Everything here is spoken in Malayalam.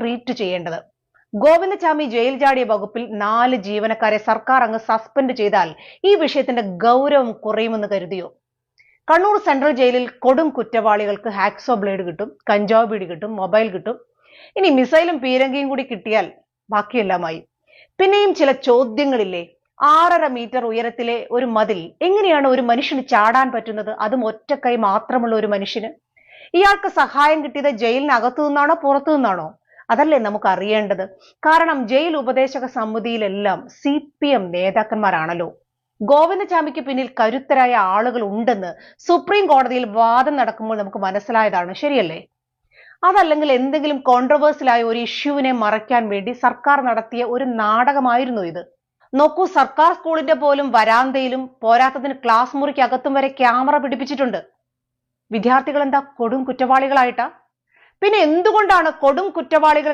ട്രീറ്റ് ചെയ്യേണ്ടത്. ഗോവിന്ദചാമി ജയിൽ ചാടിയ വകുപ്പിൽ നാല് ജീവനക്കാരെ സർക്കാർ അങ്ങ് സസ്പെൻഡ് ചെയ്താൽ ഈ വിഷയത്തിന്റെ ഗൗരവം കുറയുമെന്ന് കരുതിയോ? കണ്ണൂർ സെൻട്രൽ ജയിലിൽ കൊടും കുറ്റവാളികൾക്ക് ഹാക്സോ ബ്ലേഡ് കിട്ടും കഞ്ചാവ് പീടി കിട്ടും മൊബൈൽ കിട്ടും. ഇനി മിസൈലും പീരങ്കിയും കൂടി കിട്ടിയാൽ ബാക്കിയെല്ലാമായി. പിന്നെയും ചില ചോദ്യങ്ങളില്ലേ? ആറര മീറ്റർ ഉയരത്തിലെ ഒരു മതിൽ എങ്ങനെയാണ് ഒരു മനുഷ്യന് ചാടാൻ പറ്റുന്നത്? അതും ഒറ്റക്കൈ മാത്രമുള്ള ഒരു മനുഷ്യന്. ഇയാൾക്ക് സഹായം കിട്ടിയത് ജയിലിനകത്തു നിന്നാണോ പുറത്തു നിന്നാണോ? അതല്ലേ നമുക്ക് അറിയേണ്ടത് കാരണം ജയിൽ ഉപദേശക സമിതിയിലെല്ലാം സി പി എം നേതാക്കന്മാരാണല്ലോ. ഗോവിന്ദചാമിക്ക് പിന്നിൽ കരുത്തരായ ആളുകൾ ഉണ്ടെന്ന് സുപ്രീം കോടതിയിൽ വാദം നടക്കുമ്പോൾ നമുക്ക് മനസ്സിലായതാണ്. ശരിയല്ലേ? അതല്ലെങ്കിൽ എന്തെങ്കിലും കോൺട്രവേഴ്സിലായ ഒരു ഇഷ്യൂവിനെ മറയ്ക്കാൻ വേണ്ടി സർക്കാർ നടത്തിയ ഒരു നാടകമായിരുന്നു ഇത്. നോക്കൂ സർക്കാർ സ്കൂളിന്റെ പോലും വരാന്തയിലും പോരാത്തതിന് ക്ലാസ് മുറിക്കകത്തും വരെ ക്യാമറ പിടിപ്പിച്ചിട്ടുണ്ട്. വിദ്യാർത്ഥികൾ എന്താ കൊടും കുറ്റവാളികളായിട്ടാ? പിന്നെ എന്തുകൊണ്ടാണ് കൊടും കുറ്റവാളികൾ